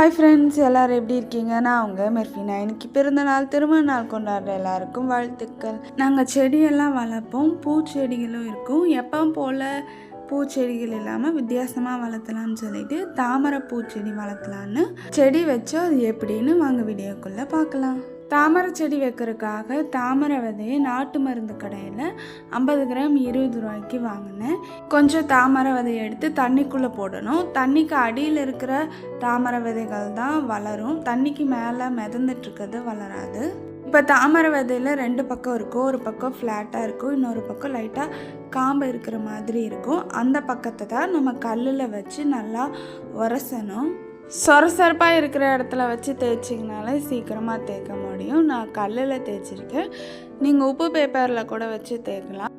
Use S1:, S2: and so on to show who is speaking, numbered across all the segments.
S1: Hi friends எல்லோரும் எப்படி இருக்கீங்க? நான் அவங்க மெர்ஃபினா. இன்னைக்கு பிறந்தநாள் திருமண நாள் கொண்டாடுற எல்லாருக்கும் வாழ்த்துக்கள். நாங்கள் செடியெல்லாம் வளர்ப்போம். பூச்செடிகளும் இருக்கும். எப்போ போல் பூச்செடிகள் இல்லாமல் வித்தியாசமாக வளர்த்தலாம்னு சொல்லிட்டு தாமரை பூச்செடி வளர்த்தலான்னு செடி வச்சோம் அது எப்படின்னு வாங்க வீடியோக்குள்ளே பார்க்கலாம். தாமரை செடி வைக்கிறதுக்காக தாமரை விதையை நாட்டு மருந்து கடையில் ஐம்பது கிராம் இருபது ரூபாய்க்கு வாங்கினேன். கொஞ்சம் தாமரை விதையை எடுத்து தண்ணிக்குள்ளே போடணும். தண்ணிக்கு அடியில் இருக்கிற தாமரை விதைகள் தான் வளரும். தண்ணிக்கு மேலே மிதந்துட்டுருக்கிறது வளராது. இப்போ தாமரை விதையில் ரெண்டு பக்கம் இருக்கும். ஒரு பக்கம் ஃப்ளாட்டாக இருக்கும். இன்னொரு பக்கம் லைட்டாக காம்பு இருக்கிற மாதிரி இருக்கும். அந்த பக்கத்தை தான் நம்ம கல்லில் வச்சு நல்லா உரசணும். சொரசொரப்பாக இருக்கிற இடத்துல வச்சு தேய்ச்சிங்கனாலே சீக்கிரமாக தேய்க்க முடியும். நான் கல்லில் தேய்ச்சிருக்கேன். நீங்கள் உப்பு பேப்பரில் கூட வச்சு தேய்க்கலாம்.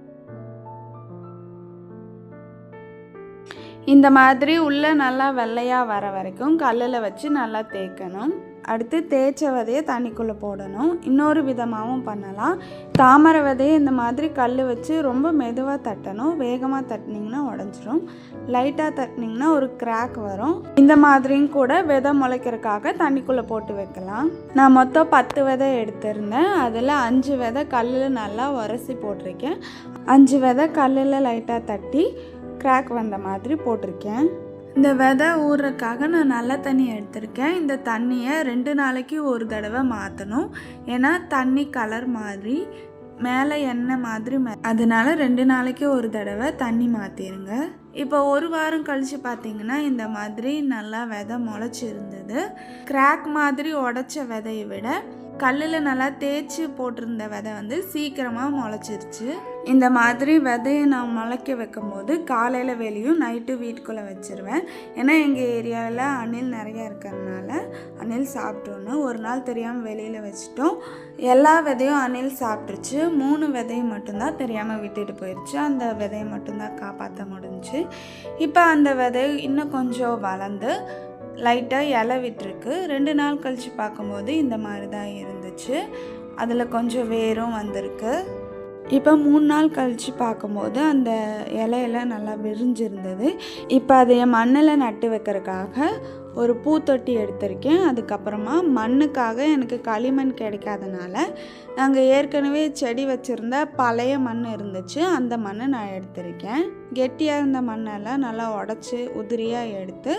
S1: இந்த மாதிரி உள்ளே நல்லா வெள்ளையாக வர வரைக்கும் கல்லில் வச்சு நல்லா தேய்க்கணும். அடுத்து தேய்ச்ச விதையை தண்ணிக்குள்ளே போடணும். இன்னொரு விதமாகவும் பண்ணலாம். தாமரை விதையை இந்த மாதிரி கல் வச்சு ரொம்ப மெதுவாக தட்டணும். வேகமாக தட்டினீங்கன்னா உடஞ்சிரும். லைட்டாக தட்டினீங்கன்னா ஒரு கிராக் வரும். இந்த மாதிரியும் கூட விதை முளைக்கிறதுக்காக தண்ணிக்குள்ளே போட்டு வைக்கலாம். நான் மொத்தம் பத்து விதை எடுத்திருந்தேன். அதில் அஞ்சு விதை கல்லில் நல்லா உரசி போட்டிருக்கேன். அஞ்சு விதை கல்லில் லைட்டாக தட்டி கிராக் வந்த மாதிரி போட்டிருக்கேன். இந்த விதை ஊறுறக்காக நான் நல்ல தண்ணி எடுத்திருக்கேன். இந்த தண்ணியை ரெண்டு நாளைக்கு ஒரு தடவை மாற்றணும் ஏன்னா தண்ணி கலர் மாதிரி மேலே எண்ணெய் மாதிரி மே அதனால ரெண்டு நாளைக்கு ஒரு தடவை தண்ணி மாற்றிடுங்க இப்போ ஒரு வாரம் கழித்து பார்த்தீங்கன்னா இந்த மாதிரி நல்லா விதை முளைச்சி இருந்தது கிராக் மாதிரி உடச்ச விதையை விட கல்லில் நல்லா தேய்ச்சி போட்டிருந்த விதை வந்து சீக்கிரமாக முளைச்சிருச்சு. இந்த மாதிரி விதையை நான் முளைக்க வைக்கும் போது காலையில் வெளியும் நைட்டு வீட்டுக்குள்ளே வச்சுருவேன். ஏன்னா எங்கள் ஏரியாவில் அணில் நிறையா இருக்கிறதுனால அணில் சாப்பிட்டோன்னு ஒரு நாள் தெரியாமல் வெளியில் வச்சுட்டோம். எல்லா விதையும் அணில் சாப்பிட்ருச்சு மூணு விதையும் மட்டும்தான் தெரியாமல் விட்டுட்டு போயிடுச்சு அந்த விதையை மட்டும்தான் காப்பாற்ற முடிஞ்சுச்சு இப்போ அந்த விதை இன்னும் கொஞ்சம் வளர்ந்து லைட்டாக இலை விட்டுருக்கு. ரெண்டு நாள் கழித்து பார்க்கும்போது இந்த மாதிரி தான் இருந்துச்சு. அதில் கொஞ்சம் வேரும் வந்திருக்கு. இப்போ மூணு நாள் கழித்து பார்க்கும்போது அந்த இலையெல்லாம் நல்லா விரிஞ்சிருந்தது. இப்போ அதை என் மண்ணில் நட்டு வைக்கிறதுக்காக ஒரு பூத்தொட்டி எடுத்திருக்கேன். அதுக்கப்புறமா மண்ணுக்காக எனக்கு களிமண் கிடைக்காதனால நாங்கள் ஏற்கனவே செடி வச்சுருந்த பழைய மண் இருந்துச்சு. அந்த மண்ணை நான் எடுத்திருக்கேன். கெட்டியாக இருந்த மண்ணெல்லாம் நல்லா உடச்சி உதிரியாக எடுத்து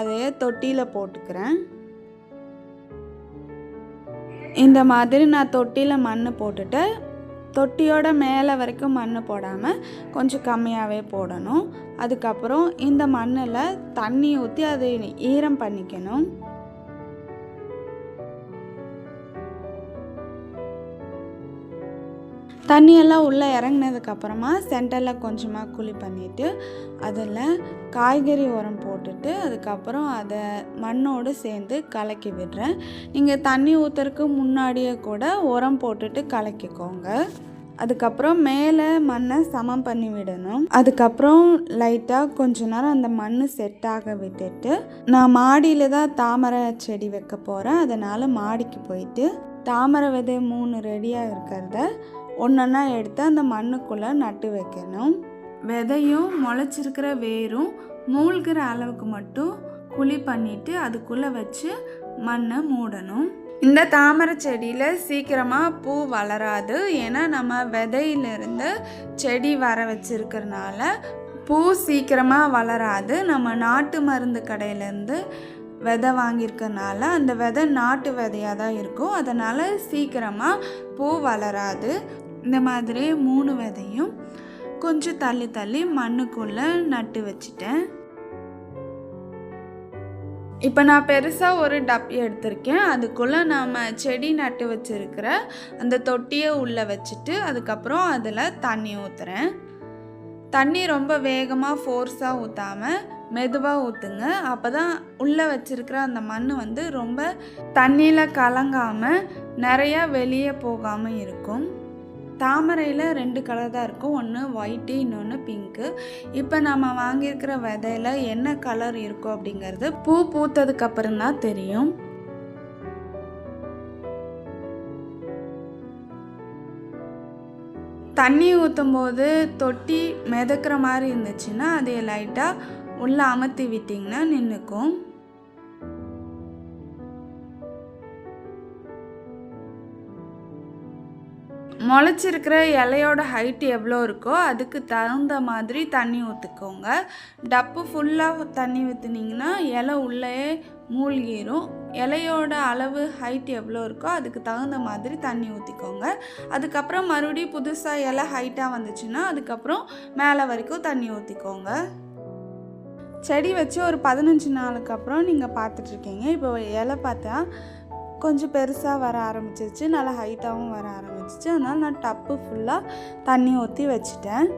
S1: அதையே தொட்டியில் போட்டுக்கிறேன். இந்த மாதிரி நான் தொட்டியில் மண் போட்டுட்டு தொட்டியோட மேலே வரைக்கும் மண் போடாமல் கொஞ்சம் கம்மியாகவே போடணும். அதுக்கப்புறம் இந்த மண்ணில் தண்ணி ஊற்றி அதை ஈரம் பண்ணிக்கணும். தண்ணியெல்லாம் உள்ளே இறங்கினதுக்கப்புறமா சென்டரில் கொஞ்சமாக குழி பண்ணிவிட்டு அதில் காய்கறி உரம் போட்டுட்டு அதுக்கப்புறம் அதை மண்ணோடு சேர்ந்து கலக்கி விடுறேன். நீங்கள் தண்ணி ஊற்றுறதுக்கு முன்னாடியே கூட உரம் போட்டுட்டு கலக்கிக்கோங்க. அதுக்கப்புறம் மேலே மண்ணை சமம் பண்ணி விடணும். அதுக்கப்புறம் லைட்டாக கொஞ்ச நேரம் அந்த மண் செட் ஆக விட்டுட்டு நான் மாடியில் தான் தாமரை செடி வைக்க போகிறேன் அதனால் மாடிக்கு போயிட்டு தாமரை விதை மூணு ரெடியாக இருக்கிறத ஒன்றொன்னா எடுத்து அந்த மண்ணுக்குள்ளே நட்டு வைக்கணும். விதையும் முளைச்சிருக்கிற வேரும் மூழ்கிற அளவுக்கு மட்டும் குழி பண்ணிவிட்டு அதுக்குள்ளே வச்சு மண்ணை மூடணும். இந்த தாமரை செடியில் சீக்கிரமாக பூ வளராது. ஏன்னா நம்ம விதையிலிருந்து செடி வர வச்சிருக்கிறனால பூ சீக்கிரமாக வளராது. நம்ம நாட்டு மருந்து கடையிலேருந்து விதை வாங்கியிருக்கனால அந்த விதை நாட்டு விதையாக தான் இருக்கும். அதனால் சீக்கிரமாக பூ வளராது. இந்த மாதிரி மூணு விதையும் கொஞ்சம் தள்ளி தள்ளி மண்ணுக்குள்ளே நட்டு வச்சிட்டேன். இப்போ நான் பெருசாக ஒரு டப்பி எடுத்திருக்கேன். அதுக்குள்ளே நாம் செடி நட்டு வச்சுருக்கிற அந்த தொட்டியை உள்ளே வச்சுட்டு அதுக்கப்புறம் அதில் தண்ணி ஊற்றுறேன் தண்ணி ரொம்ப வேகமாக ஃபோர்ஸாக ஊற்றாமல் மெதுவாக ஊற்றுங்க அப்போ தான் உள்ளே வச்சுருக்கிற அந்த மண் வந்து ரொம்ப தண்ணியில் கலங்காமல் நிறையா வெளியே போகாமல் இருக்கும். தாமரையில் ரெண்டு கலர் தான் இருக்கும். ஒன்று ஒயிட்டு இன்னொன்று பிங்க்கு இப்போ நம்ம வாங்கியிருக்கிற விதையில் என்ன கலர் இருக்கும் அப்படிங்கிறது பூ பூத்ததுக்கப்புறம் தான் தெரியும். தண்ணி ஊற்றும் போது தொட்டி மிதக்கிற மாதிரி இருந்துச்சுன்னா அதை லைட்டாக உள்ளே அமர்த்தி விட்டிங்கன்னா நின்றுக்கும் முளைச்சிருக்கிற இலையோட ஹைட் எவ்வளோ இருக்கோ அதுக்கு தகுந்த மாதிரி தண்ணி ஊற்றிக்கோங்க டப்பு ஃபுல்லாக தண்ணி ஊற்றுனீங்கன்னா இலை உள்ளே மூழ்கிரும். இலையோட அளவு ஹைட் எவ்வளோ இருக்கோ அதுக்கு தகுந்த மாதிரி தண்ணி ஊற்றிக்கோங்க அதுக்கப்புறம் மறுபடியும் புதுசாக இலை ஹைட்டாக வந்துச்சுன்னா அதுக்கப்புறம் மேலே வரைக்கும் தண்ணி ஊற்றிக்கோங்க செடி வச்சு ஒரு பதினஞ்சு நாளுக்கு அப்புறம் நீங்கள் பார்த்துட்ருக்கீங்க. இப்போ இலை பார்த்தா கொஞ்சம் பெருசாக வர ஆரம்பிச்சிருச்சு நல்லா ஹைட்டாகவும் வர ஆரம்பிச்சிச்சு அதனால் நான் டப்பு ஃபுல்லாக தண்ணி ஊற்றி வச்சுட்டேன்.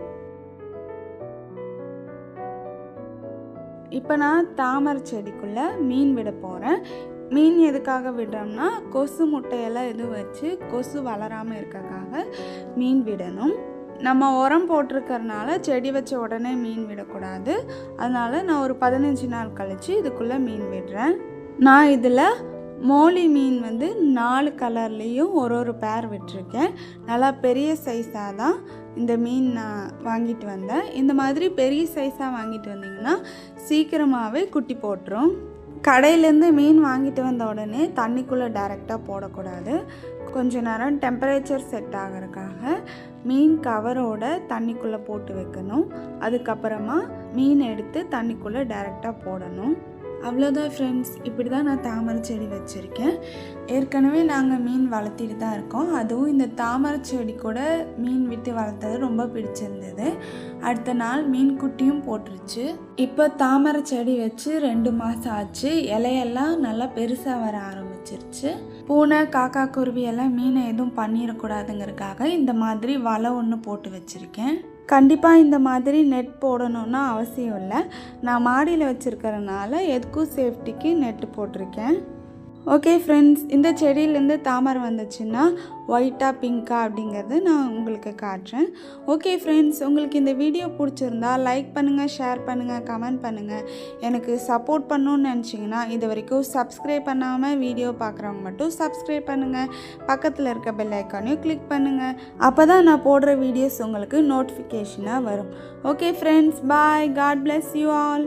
S1: இப்போ நான் தாமரை செடிக்குள்ளே மீன் விட போகிறேன் மீன் எதுக்காக விடுறோம்னா கொசு முட்டையெல்லாம் எதுவும் வச்சு கொசு வளராமல் இருக்கக்காக மீன் விடணும். நம்ம உரம் போட்டிருக்கறனால செடி வச்ச உடனே மீன் விடக்கூடாது. அதனால் நான் ஒரு பதினஞ்சு நாள் கழித்து இதுக்குள்ளே மீன் விடுறேன். நான் இதில் மோலி மீன் வந்து நாலு கலர்லேயும் ஒரு ஒரு பேர் விட்டிருக்கேன். நல்லா பெரிய சைஸாக தான் இந்த மீன் நான் வாங்கிட்டு வந்தேன். இந்த மாதிரி பெரிய சைஸாக வாங்கிட்டு வந்தீங்கன்னா சீக்கிரமாகவே குட்டி போட்டுரும். கடையிலேருந்து மீன் வாங்கிட்டு வந்த உடனே தண்ணிக்குள்ளே டைரெக்டாக போடக்கூடாது. கொஞ்ச நேரம் டெம்பரேச்சர் செட் ஆகிறதுக்காக மீன் கவரோட தண்ணிக்குள்ளே போட்டு வைக்கணும். அதுக்கப்புறமா மீன் எடுத்து தண்ணிக்குள்ளே டைரெக்டாக போடணும். அவ்வளோதான் ஃப்ரெண்ட்ஸ் இப்படி தான் நான் தாமரை செடி வச்சுருக்கேன். ஏற்கனவே நாங்கள் மீன் வளர்த்திட்டு தான் இருக்கோம். அதுவும் இந்த தாமரை செடி கூட மீன் விட்டு வளர்த்தது ரொம்ப பிடிச்சிருந்தது. அடுத்த நாள் மீன் குட்டியும் போட்டுருச்சு. இப்போ தாமரை செடி வச்சு ரெண்டு மாதம் ஆச்சு. இலையெல்லாம் நல்லா பெருசாக வர ஆரம்பிச்சிருச்சு. பூனை காக்கா குருவி எல்லாம் மீனை எதுவும் பண்ணிடக்கூடாதுங்கிறதுக்காக இந்த மாதிரி வலை ஒன்று போட்டு வச்சுருக்கேன். கண்டிப்பாக இந்த மாதிரி நெட் போடணும்னு அவசியம் இல்லை. நான் மாடியில் வச்சுருக்கறனால எதுக்கும் சேஃப்டிக்கு நெட்டு போட்டிருக்கேன். ஓகே ஃப்ரெண்ட்ஸ் இந்த செடியிலேருந்து தாமரை வந்துச்சுன்னா ஒயிட்டாக பிங்க்காக அப்படிங்கிறது நான் உங்களுக்கு காட்டுறேன். ஓகே ஃப்ரெண்ட்ஸ் உங்களுக்கு இந்த வீடியோ பிடிச்சிருந்தா லைக் பண்ணுங்கள் ஷேர் பண்ணுங்கள் கமெண்ட் பண்ணுங்கள் எனக்கு சப்போர்ட் பண்ணணும்னு நினச்சிங்கன்னா இது வரைக்கும் சப்ஸ்கிரைப் பண்ணாமல் வீடியோ பார்க்குறவங்க மட்டும் சப்ஸ்கிரைப் பண்ணுங்கள் பக்கத்தில் இருக்க பெல் ஐக்கானையும் கிளிக் பண்ணுங்கள் அப்போ தான் நான் போடுற வீடியோஸ் உங்களுக்கு நோட்டிஃபிகேஷனாக வரும். Okay friends bye God bless you all